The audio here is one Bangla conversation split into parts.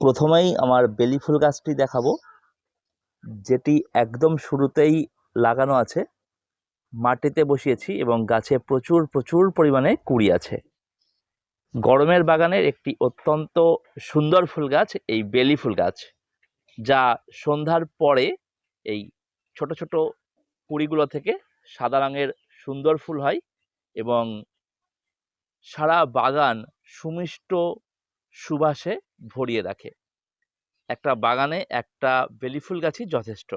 প্রথমেই আমার বেলি ফুল গাছটি দেখাবো। যেটি একদম শুরুতেই লাগানো আছে। মাটিতে বসিয়েছি এবং গাছে প্রচুর প্রচুর পরিমাণে কুড়ি আছে। গরমের বাগানের একটি অত্যন্ত সুন্দর ফুল গাছ, এই বেলি ফুল গাছ, যা সন্ধ্যার পরে এই ছোট ছোট কুড়িগুলো থেকে সাদা রঙের সুন্দর ফুল হয় এবং সারা বাগান সুমিষ্ট সুবাসে ভরিয়ে রাখে। একটা বাগানে একটা বেলি ফুল গাছই যথেষ্ট।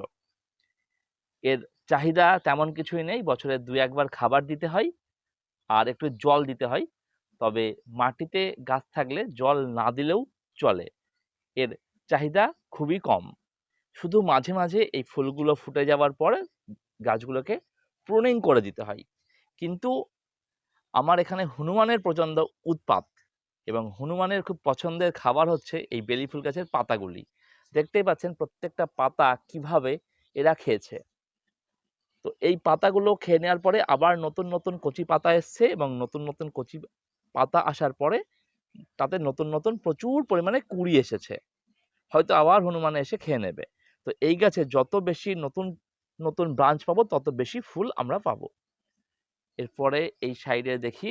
এর চাহিদা তেমন কিছুই নেই, বছরে দু একবার খাবার দিতে হয় আর একটু জল দিতে হয়। তবে মাটিতে গাছ থাকলে জল না দিলেও চলে। এর চাহিদা খুবই কম। শুধু মাঝে মাঝে এই ফুলগুলো ফুটে যাওয়ার পরে গাছগুলোকে প্রুনিং করে দিতে হয়। কিন্তু আমার এখানে হনুমানের প্রচণ্ড উৎপাত। এবং হনুমানের খুব পছন্দের খাবার হচ্ছে এই বেলি ফুল গাছের পাতাগুলি। দেখতেই পাচ্ছেন প্রত্যেকটা পাতা কীভাবে এরা খেয়েছে। তো এই পাতাগুলো খেয়ে নেওয়ার পরে আবার নতুন নতুন কচি পাতা এসছে এবং নতুন নতুন কচি পাতা আসার পরে তাতে নতুন নতুন প্রচুর পরিমাণে কুড়ি এসেছে। হয়তো আবার হনুমান এসে খেয়ে নেবে। তো এই গাছে যত বেশি নতুন নতুন ব্রাঞ্চ পাবো, তত বেশি ফুল আমরা পাবো। এরপরে এই সাইডে দেখি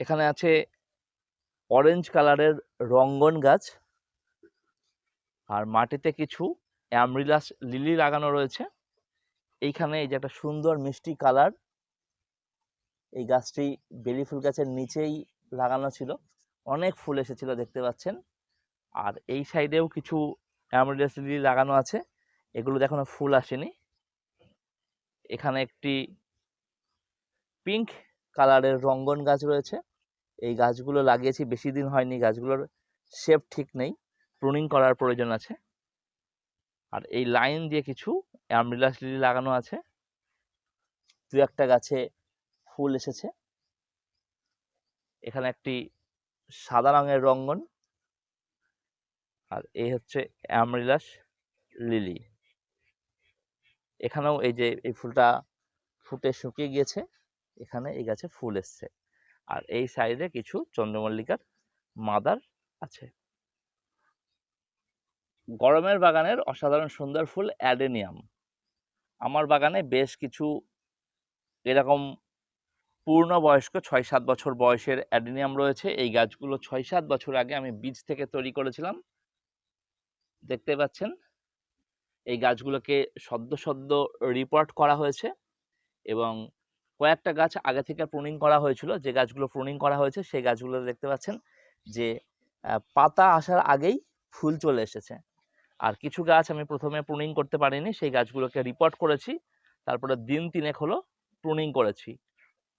এখানে আছে অরেঞ্জ কালারের রঙ্গন গাছ আর মাটিতে কিছু অ্যামরিলাস লিলি লাগানো রয়েছে। এইখানে এই যে একটা সুন্দর মিষ্টি কালার এই গাছটি বেলি ফুল গাছের নিচেই লাগানো ছিল। অনেক ফুল এসেছিল দেখতে পাচ্ছেন। আর এই সাইডেও কিছু অ্যামরিলাস লিলি লাগানো আছে। এগুলো এখনও ফুল আসেনি। এখানে একটি পিঙ্ক কালারের রঙ্গন গাছ রয়েছে। এই গাছগুলো লাগিয়েছি, বেশি দিন হয়নি, গাছগুলোর শেপ ঠিক নেই প্রুনিং করার প্রয়োজন আছে। আর এই লাইন দিয়ে কিছু অ্যামরিলাস লিলি লাগানো আছে। দু একটা গাছে ফুল এসেছে। এখানে একটি সাদা রঙের রঙ্গন। আর এই হচ্ছে অ্যামরিলাস লিলি এখানেও এই যে এই ফুলটা ফুটে শুকিয়ে গিয়েছে। এখানে এই গাছে ফুল এসছে। আর এই সাইডে কিছু চন্দ্রমল্লিকার মাদার আছে। গরমের বাগানের অসাধারণ সুন্দর ফুল অ্যাডেনিয়াম। আমার বাগানে বেশ কিছু এরকম পূর্ণবয়স্ক ছয় সাত বছর বয়সের অ্যাডেনিয়াম রয়েছে। এই গাছগুলো ছয় সাত বছর আগে আমি বীজ থেকে তৈরি করেছিলাম। দেখতে পাচ্ছেন? এই গাছগুলোকে সদ্য সদ্য রিপোর্ট করা হয়েছে এবং কয়েকটা গাছ আগে থেকে প্রুনিং করা হয়েছিল। যে গাছগুলো প্রুনিং করা হয়েছে, সেই গাছগুলো দেখতে পাচ্ছেন যে পাতা আসার আগেই ফুল চলে এসেছে। আর কিছু গাছ আমি প্রথমে প্রুনিং করতে পারিনি, সেই গাছগুলোকে রিপোর্ট করেছি। তারপরে দিন তিনেক হলো প্রুনিং করেছি।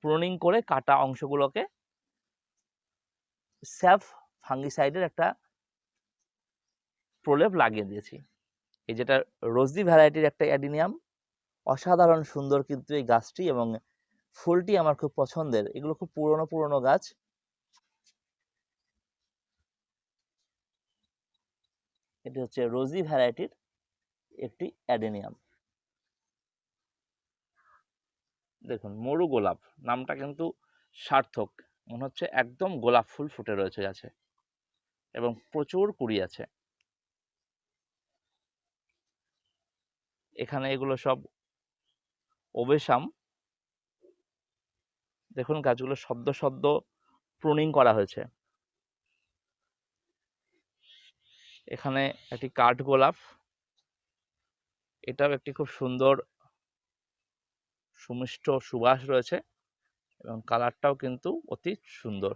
প্রুনিং করে কাটা অংশগুলোকে স্যাফ ফাঙ্গিসাইডের একটা প্রলেপ লাগিয়ে দিয়েছি। এই যেটা রোজদি ভ্যারাইটির একটা অ্যাডিনিয়াম অসাধারণ সুন্দর কিন্তু এই গাছটি এবং ফুলটি আমার খুব পছন্দের। এগুলো খুব পুরনো পুরনো গাছ। এটি হচ্ছে রোজি ভ্যারাইটির একটি অ্যাডেনিয়াম। দেখুন, মরু গোলাপ। নামটা কিন্তু সার্থক। মনে হচ্ছে একদম গোলাপ ফুল ফুটে রয়েছে গাছে। এবং প্রচুর কুড়ি আছে। এখানে এগুলো সব ওবেসাম দেখুন গাছগুলো শব্দ শব্দ প্রুনিং করা হয়েছে। এখানে একটি কাঠ গোলাপ। এটাও একটি খুব সুন্দর সুমিষ্ট সুবাস রয়েছে এবং কালারটাও কিন্তু অতি সুন্দর।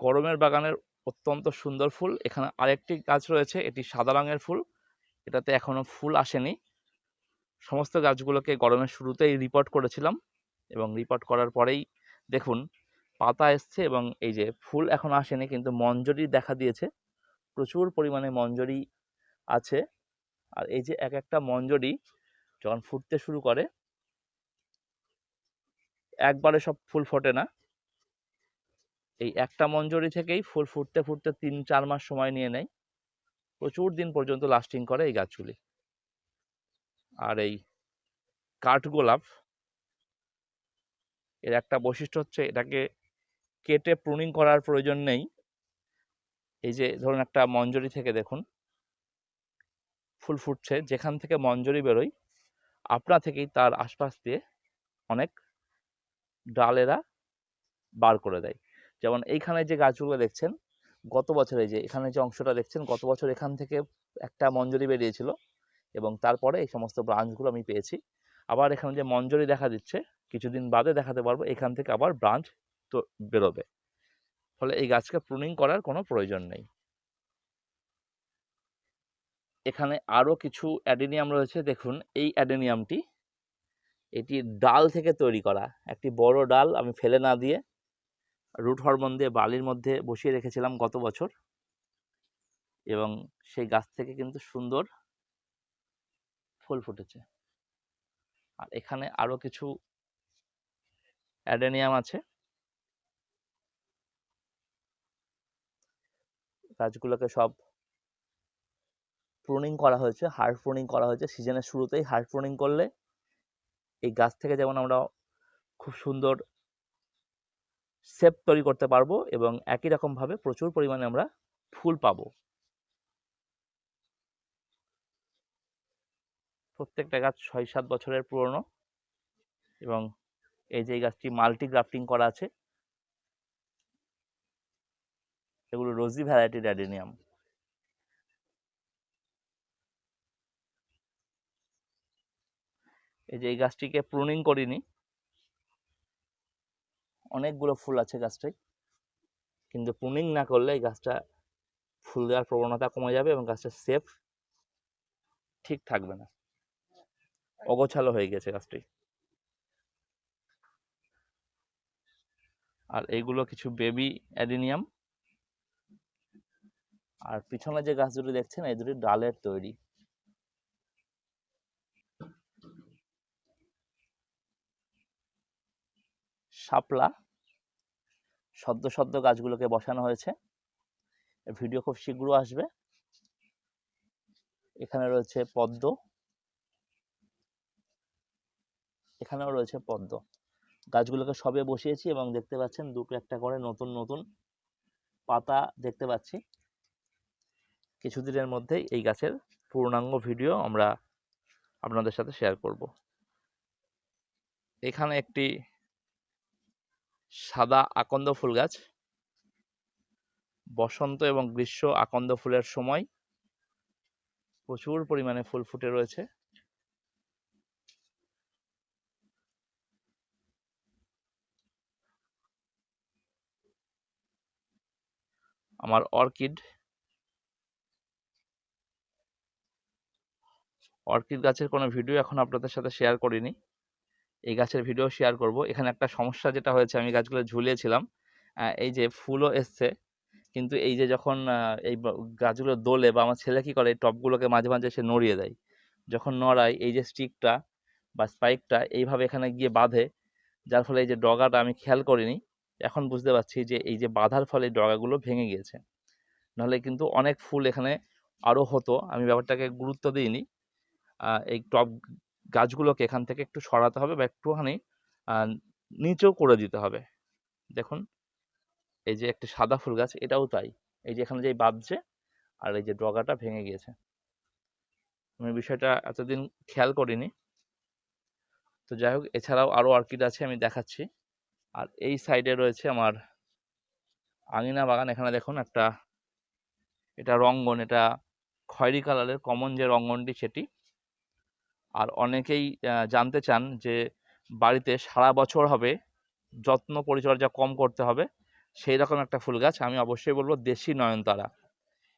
গরমের বাগানের অত্যন্ত সুন্দর ফুল। এখানে আরেকটি গাছ রয়েছে, এটি সাদা রঙের ফুল। এটাতে এখনও ফুল আসেনি। সমস্ত গাছগুলোকে গরমের শুরুতেই রিপোর্ট করেছিলাম এবং রিপোর্ট করার পরেই দেখুন, পাতা এসছে এবং এই যে ফুল এখন আসেনি, কিন্তু মঞ্জরি দেখা দিয়েছে। প্রচুর পরিমাণে মঞ্জরি আছে। আর এই যে এক একটা মঞ্জরি যখন ফুটতে শুরু করে, একবারে সব ফুল ফোটে না। এই একটা মঞ্জরি থেকেই ফুল ফুটতে ফুটতে তিন, চার মাস সময় নিয়ে নেয়। প্রচুর দিন পর্যন্ত লাস্টিং করে এই গাছগুলি। আর এই কাঠগোলাপ এর একটা বৈশিষ্ট্য হচ্ছে এটাকে কেটে প্রুনিং করার প্রয়োজন নেই। এই যে ধরুন একটা মঞ্জরি থেকে দেখুন। ফুল ফুটছে, যেখান থেকে মঞ্জরি বেরোয়, আপনা থেকেই তার আশপাশ দিয়ে অনেক ডালেরা বার করে দেয়। যেমন এইখানে যে গাছগুলো দেখছেন, গত বছরে যে এখানে যে অংশটা দেখছেন, গত বছর এখান থেকে একটা মঞ্জরি বেরিয়েছিল এবং তারপরে এই সমস্ত ব্রাঞ্চগুলো আমি পেয়েছি। আবার এখানে যে মঞ্জরি দেখা দিচ্ছে, কিছুদিন বাদে দেখাতে পারব, এখান থেকে আবার ব্রাঞ্চ তো বেরোবে। ফলে এই গাছকে প্রুনিং করার কোনো প্রয়োজন নেই। এখানে আরও কিছু অ্যাডেনিয়াম রয়েছে, দেখুন, এই অ্যাডেনিয়ামটি, এটি ডাল থেকে তৈরি করা। একটি বড় ডাল, আমি ফেলে না দিয়ে রুট হরমোন দিয়ে বালির মধ্যে বসিয়ে রেখেছিলাম গত বছর। এবং সেই গাছ থেকে কিন্তু সুন্দর ফুল ফুটেছে। আর এখানে আরও কিছু অ্যাডেনিয়াম আছে। গাছগুলোকে সব প্রুনিং করা হয়েছে হার্ড প্রুনিং করা হয়েছে। সিজনের শুরুতেই হার্ড প্রুনিং করলে এই গাছ থেকে যেমন আমরা খুব সুন্দর সেপ তৈরি করতে পারব এবং একই রকমভাবে প্রচুর পরিমাণে আমরা ফুল পাবো। প্রত্যেকটা গাছ ছয় সাত বছরের পুরনো এবং এই যে গাছটি মাল্টি গ্রাফটিং করা আছে, এগুলো রোজি ভ্যারাইটির অ্যাডেনিয়াম এই যে এই গাছটিকে প্রুনিং করিনি অনেকগুলো ফুল আছে গাছটায়। কিন্তু প্রুনিং না করলে এই গাছটা ফুল দেওয়ার প্রবণতা কমে যাবে এবং গাছটা সেফ ঠিক থাকবে না। অগোছালো হয়ে গেছে গাছটি। আর এইগুলো কিছু বেবি অ্যাডিনিয়াম আর পিছনে যে গাছ দুটি দেখছেন, এই দুটি ডালের তৈরি। শাপলা সদ্য সদ্য গাছগুলোকে বসানো হয়েছে। ভিডিও খুব শীঘ্র আসবে। এখানে রয়েছে পদ্ম। এখানেও রয়েছে পদ্ম। গাছগুলোকে সবে বসিয়েছি এবং দেখতে পাচ্ছেন দুটো একটা করে নতুন নতুন পাতা দেখতে পাচ্ছি। কিছুদিনের মধ্যেই এই গাছের পূর্ণাঙ্গ ভিডিও আমরা আপনাদের সাথে শেয়ার করব। এখানে একটি সাদা আকন্দ ফুল গাছ, বসন্ত এবং গ্রীষ্ম আকন্দ ফুলের সময় প্রচুর পরিমাণে ফুল ফুটে রয়েছে। আমার অর্কিড অর্কিড গাছের কোনো ভিডিও এখন আপনাদের সাথে শেয়ার করিনি। এই গাছের ভিডিও শেয়ার করব। এখানে একটা সমস্যা যেটা হয়েছে, আমি গাছগুলো ঝুলিয়েছিলাম। এই যে ফুলও এসছে, কিন্তু এই যে যখন এই গাছগুলো দোলে বা আমার ছেলে কি করে, এই টবগুলোকে মাঝে মাঝে সে নড়িয়ে দেয়। যখন নড়ায়, এই যে স্টিকটা বা স্পাইকটা এইভাবে এখানে গিয়ে বাঁধে, যার ফলে এই যে ডগাটা আমি খেয়াল করিনি। এখন বুঝতে পারছি যে এই যে বাঁধার ফলে ডগাগুলো ভেঙে গিয়েছে। নাহলে কিন্তু অনেক ফুল এখানে আরও হতো। আমি ব্যাপারটাকে গুরুত্ব দিইনি। এই টব গাছগুলোকে এখান থেকে একটু সরাতে হবে বা একটুখানি নিচেও করে দিতে হবে। দেখুন, এই যে একটা সাদা ফুল গাছ, এটাও তাই। এই যে এখানে যে বাঁধছে, আর এই যে ডগাটা ভেঙে গিয়েছে। আমি বিষয়টা এতদিন খেয়াল করিনি। তো যাই হোক, এছাড়াও আরও অর্কিড আছে, আমি দেখাচ্ছি। আর এই সাইডে রয়েছে আমার আঙিনা বাগান। এখানে দেখুন একটা, এটা রঙ্গন, এটা খয়েরি কালারের, কমন যে রঙ্গনটি সেটি। আর অনেকেই জানতে চান যে বাড়িতে সারা বছর হবে, যত্ন পরিচর্যা কম করতে হবে, সেই রকম একটা ফুল গাছ আমি অবশ্যই বলব দেশি নয়নতারা।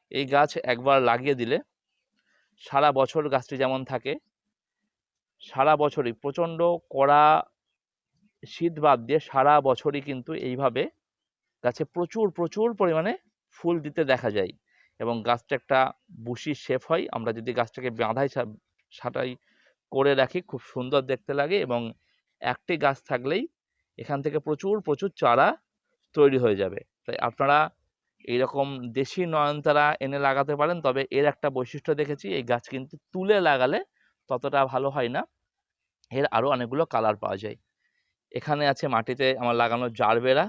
এই গাছ একবার লাগিয়ে দিলে সারা বছর গাছটি যেমন থাকে, সারা বছরই প্রচণ্ড কড়া শীত বাদ দিয়ে সারা বছরই কিন্তু এইভাবে গাছে প্রচুর প্রচুর পরিমাণে ফুল দিতে দেখা যায়। এবং গাছটা একটা বুশি শেপ হয়, আমরা যদি গাছটাকে বাঁধাই সা- ছাঁটাই করে রাখি, খুব সুন্দর দেখতে লাগে এবং একটি গাছ থাকলেই এখান থেকে প্রচুর প্রচুর চারা তৈরি হয়ে যাবে। তাই আপনারা এইরকম দেশি নয়নতারা এনে লাগাতে পারেন, তবে এর একটা বৈশিষ্ট্য দেখেছি, এই গাছ কিন্তু তুলে লাগালে ততটা ভালো হয় না। এর আরও অনেকগুলো কালার পাওয়া যায়। এখানে আছে মাটিতে আমার লাগানো জারবেরা।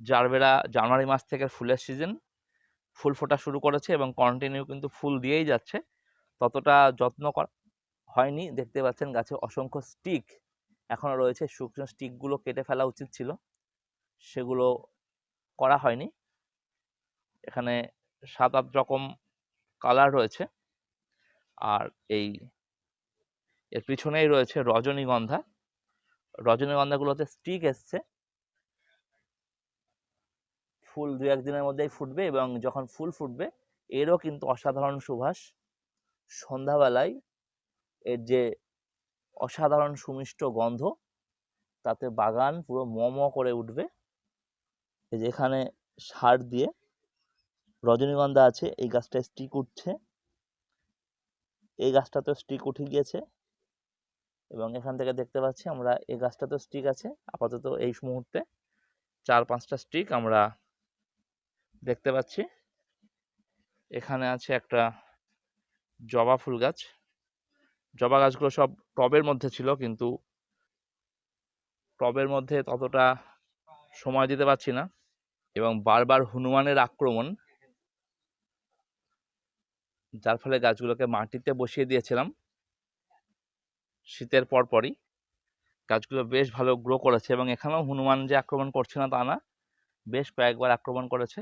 জারবেরা জানুয়ারি মাস থেকে ফুলের সিজন। ফুল ফোটা শুরু করেছে এবং কন্টিনিউ কিন্তু ফুল দিয়েই যাচ্ছে। ততটা যত্ন করা হয়নি। দেখতে পাচ্ছেন গাছে অসংখ্য স্টিক এখনও রয়েছে। শুকনো স্টিকগুলো কেটে ফেলা উচিত ছিল। সেগুলো করা হয়নি। এখানে সাত, আট রকম কালার রয়েছে। আর এই এর পিছনেই রয়েছে রজনীগন্ধা। রজনীগন্ধাগুলোতে স্টিক এসছে। ফুল দু একদিনের মধ্যেই ফুটবে এবং যখন ফুল ফুটবে, এরও কিন্তু অসাধারণ সুভাষ। সন্ধ্যাবেলায় এর যে অসাধারণ সুমিষ্ট গন্ধ, তাতে বাগান পুরো ম ম করে উঠবে। এই যে এখানে সার দিয়ে রজনীগন্ধা আছে, এই গাছটায় স্টিক উঠছে। এই গাছটাতেও স্টিক উঠে গিয়েছে এবং এখান থেকে দেখতে পাচ্ছি আমরা এই গাছটাতেও স্টিক আছে। আপাতত এই মুহূর্তে চার পাঁচটা স্টিক আমরা দেখতে পাচ্ছি। এখানে আছে একটা জবা ফুল গাছ। জবা গাছগুলো সব টবের মধ্যে ছিল, কিন্তু টবের মধ্যে ততটা সময় দিতে পারছি না এবং বারবার হনুমানের আক্রমণ, যার ফলে গাছগুলোকে মাটিতে বসিয়ে দিয়েছিলাম। শীতের পরপরই গাছগুলো বেশ ভালো গ্রো করেছে এবং এখানেও হনুমান যে আক্রমণ করছে না তা না, বেশ কয়েকবার আক্রমণ করেছে।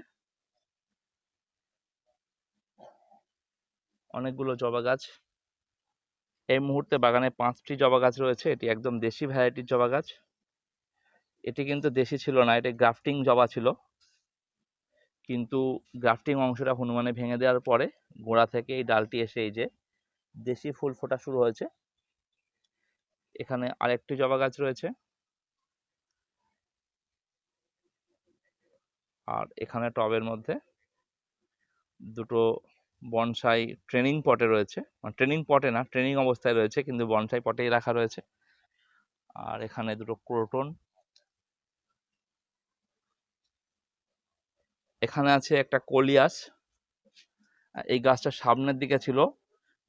অনেকগুলো জবা গাছ এই মুহূর্তে বাগানে পাঁচটি জবা গাছ রয়েছে। এটি একদম দেশি ভ্যারাইটির জবা গাছ। এটি কিন্তু দেশি ছিল না, এটি গ্রাফটিং জবা ছিল। কিন্তু গ্রাফটিং অংশটা হনুমানে ভেঙে দেওয়ার পরে গোড়া থেকে এই ডালটি এসে এই যে দেশি ফুল ফোটা শুরু হয়েছে। এখানে আরেকটি জবা গাছ রয়েছে। আর এখানে টবের মধ্যে দুটো বনসাই ট্রেনিং পটে রয়েছে। মানে ট্রেনিং পটে না ট্রেনিং অবস্থায় রয়েছে, কিন্তু বনসাই পটেই রাখা রয়েছে। আর এখানে দুটো ক্রোটন। এখানে আছে একটা কলিয়াস। এই গাছটা সামনের দিকে ছিল,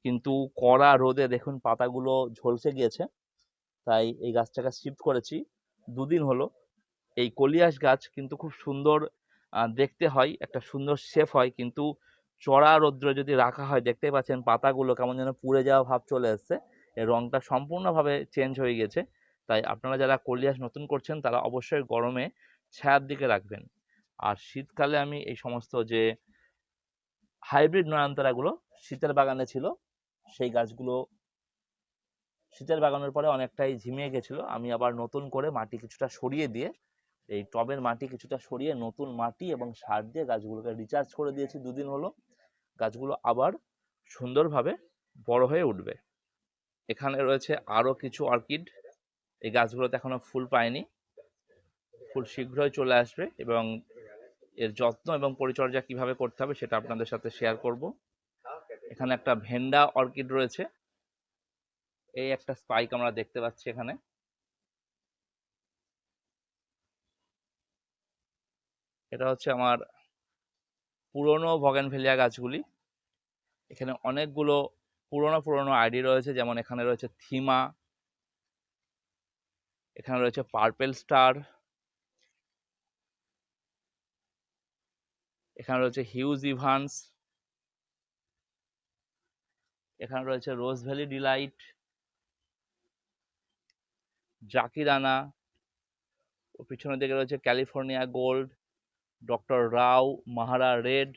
কিন্তু কড়া রোদে দেখুন পাতাগুলো ঝলসে গিয়েছে। তাই এই গাছটাকে শিফট করেছি। দুদিন হলো। এই কলিয়াস গাছ কিন্তু খুব সুন্দর দেখতে হয়, একটা সুন্দর শেপ হয়, কিন্তু চড়া রৌদ্র যদি রাখা হয় দেখতে পাচ্ছেন পাতাগুলো কেমন যেন পুড়ে যাওয়া ভাব চলে এসছে। এর রঙটা সম্পূর্ণভাবে চেঞ্জ হয়ে গেছে। তাই আপনারা যারা কলিয়াস নতুন করছেন, তারা অবশ্যই গরমে ছায়ার দিকে রাখবেন। আর শীতকালে আমি এই সমস্ত যে হাইব্রিড নয়নতারাগুলো শীতের বাগানে ছিল, সেই গাছগুলো শীতের বাগানের পরে অনেকটাই ঝিমিয়ে গেছিল। আমি আবার নতুন করে মাটি কিছুটা সরিয়ে দিয়ে, এই টবের মাটি কিছুটা সরিয়ে নতুন মাটি এবং সার দিয়ে গাছগুলোকে রিচার্জ করে দিয়েছি। দুদিন হলো গাছগুলো আবার সুন্দরভাবে বড় হয়ে উঠবে। এখানে রয়েছে আরও কিছু অর্কিড। এই গাছগুলোতে এখনও ফুল পায়নি। ফুল শীঘ্রই চলে আসবে এবং এর যত্ন এবং পরিচর্যা কীভাবে করতে হবে সেটা আপনাদের সাথে শেয়ার করব। এখানে একটা ভেন্ডা অর্কিড রয়েছে। এই একটা স্পাইক আমরা দেখতে পাচ্ছি এখানে। এটা হচ্ছে আমার পুরনো ভ্যালিয়া গাছগুলি। এখানে অনেকগুলো পুরনো পুরনো আইডি রয়েছে, যেমন এখানে রয়েছে থিমা, এখানে রয়েছে পার্পেল স্টার, এখানে রয়েছে হিউজ ইভান্স, এখানে রয়েছে রোজ ভ্যালি ডিলাইট, জাকিরানা, ও পিছনের দিকে রয়েছে ক্যালিফোর্নিয়া গোল্ড ডক্টর রাও মাহারা রেড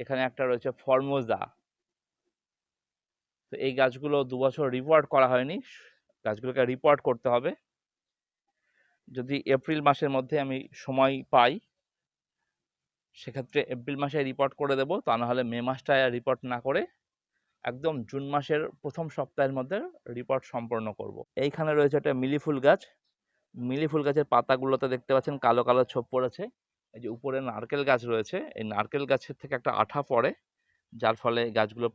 এখানে একটা রয়েছে ফর্মোজা তো এই গাছগুলো দু বছর রিপোর্ট করা হয়নি, গাছগুলোকে রিপোর্ট করতে হবে যদি এপ্রিল মাসের মধ্যে আমি সময় পাই, সেক্ষেত্রে এপ্রিল মাসে রিপোর্ট করে দেব, তা নাহলে মে মাসটায় রিপোর্ট না করে একদম জুন মাসের প্রথম সপ্তাহের মধ্যে রিপোর্ট সম্পন্ন করব। এইখানে রয়েছে একটা মিলি ফুল গাছ মিলি ফুল গাছের পাতাগুলোতে দেখতে পাচ্ছেন কালো কালো ছোপ পড়েছে। এই যে উপরে নারকেল গাছ রয়েছে, এই নারকেল গাছের থেকে একটা আঠা পড়ে, যার ফলে গাছগুলো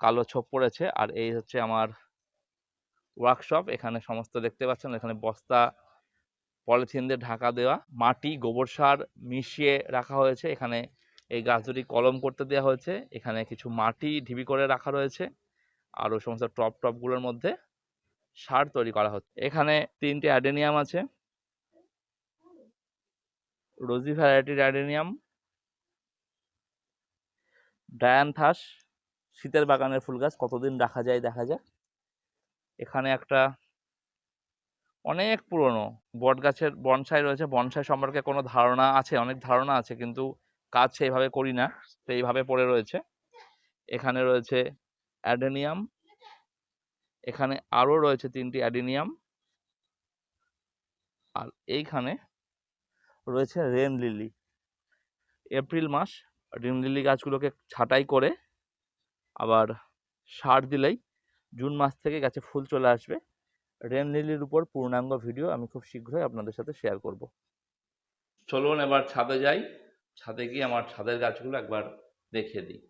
কালো ছোপ পড়েছে। আর এই হচ্ছে আমার ওয়ার্কশপ এখানে সমস্ত দেখতে পাচ্ছেন, এখানে বস্তা, পলিথিন দিয়ে ঢাকা দেওয়া, মাটি, গোবর সার মিশিয়ে রাখা হয়েছে। এখানে এই গাছ দুটি কলম করতে দেওয়া হয়েছে। এখানে কিছু মাটি ঢিবি করে রাখা রয়েছে। আর ওই সমস্ত টপ, টপগুলোর মধ্যে সার তৈরি করা হচ্ছে। এখানে তিনটে অ্যাডেনিয়াম আছে। রোজি ভ্যারাইটির অ্যাডেনিয়াম। ডায়ানথাস শীতের বাগানের ফুল গাছ, কতদিন রাখা যায় দেখা যায় এখানে একটা অনেক পুরনো বট গাছের বনসাই রয়েছে। বনসাই সম্পর্কে কোনো ধারণা আছে, অনেক ধারণা আছে, কিন্তু কাজ সেইভাবে করি না তো এইভাবে পড়ে রয়েছে। এখানে রয়েছে অ্যাডেনিয়াম। এখানে আরও রয়েছে তিনটি অ্যাডেনিয়াম। আর এইখানে রয়েছে রেন লিলি। এপ্রিল মাস, রেন লিলি গাছগুলোকে ছাঁটাই করে আবার সার দিলেই জুন মাস থেকে গাছে ফুল চলে আসবে। রেন লিলির উপর পূর্ণাঙ্গ ভিডিও আমি খুব শীঘ্রই আপনাদের সাথে শেয়ার করব। চলুন এবার ছাদে যাই। ছাদে গিয়ে আমার ছাদের গাছগুলো একবার দেখিয়ে দিই।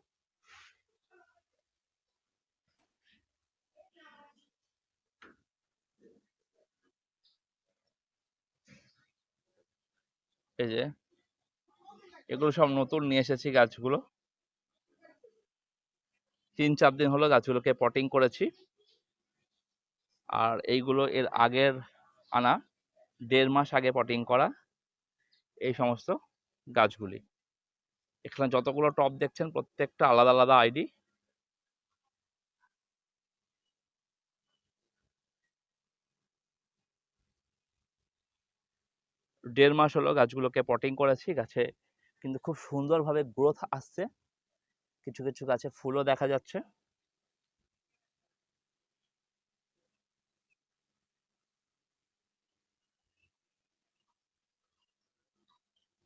এই যে, এগুলো সব নতুন নিয়ে এসেছি গাছগুলো। তিন চার দিন হলো গাছগুলোকে পটিং করেছি। আর এইগুলো এর আগের আনা, দেড় মাস আগে পটিং করা এই সমস্ত গাছগুলি। এখানে যতগুলো টপ দেখছেন, প্রত্যেকটা আলাদা আলাদা আইডি দেড় মাস হলো গাছগুলোকে পটিং করেছি, গাছে কিন্তু খুব সুন্দরভাবে গ্রোথ আসছে। কিছু কিছু গাছে ফুলও দেখা যাচ্ছে।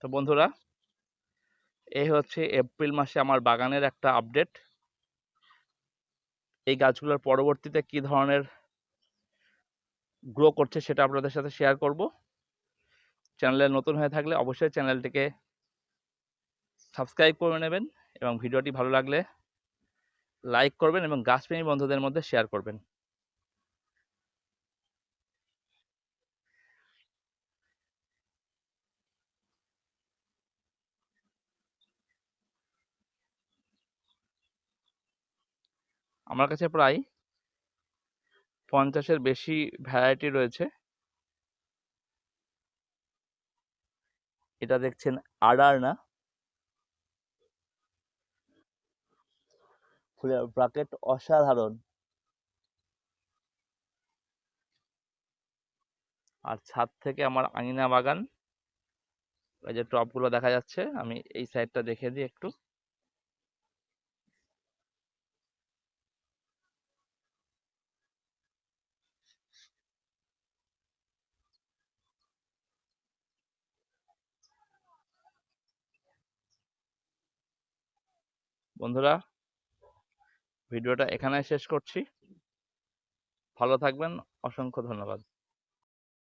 তো বন্ধুরা, এই হচ্ছে এপ্রিল মাসে আমার বাগানের একটা আপডেট এই গাছগুলোর পরবর্তীতে কি ধরনের গ্রো করছে সেটা আপনাদের সাথে শেয়ার করব। চ্যানেলে নতুন হয়ে থাকলে অবশ্যই চ্যানেলটিকে সাবস্ক্রাইব করে নেবেন এবং ভিডিওটি ভালো লাগলে লাইক করবেন এবং গাছপ্রেমী বন্ধুদের মধ্যে শেয়ার করবেন। আমার কাছে প্রায় পঞ্চাশের বেশি ভ্যারাইটি রয়েছে। এটা দেখছেন আডার না? ফুলের ব্রাকেট অসাধারণ। আর ছাদ থেকে আমার আঙিনা বাগান, এই যে টপগুলো দেখা যাচ্ছে, আমি এই সাইডটা দেখে দিই একটু। বন্ধুরা ভিডিওটা এখানে শেষ করছি। ভালো থাকবেন অসংখ্য ধন্যবাদ।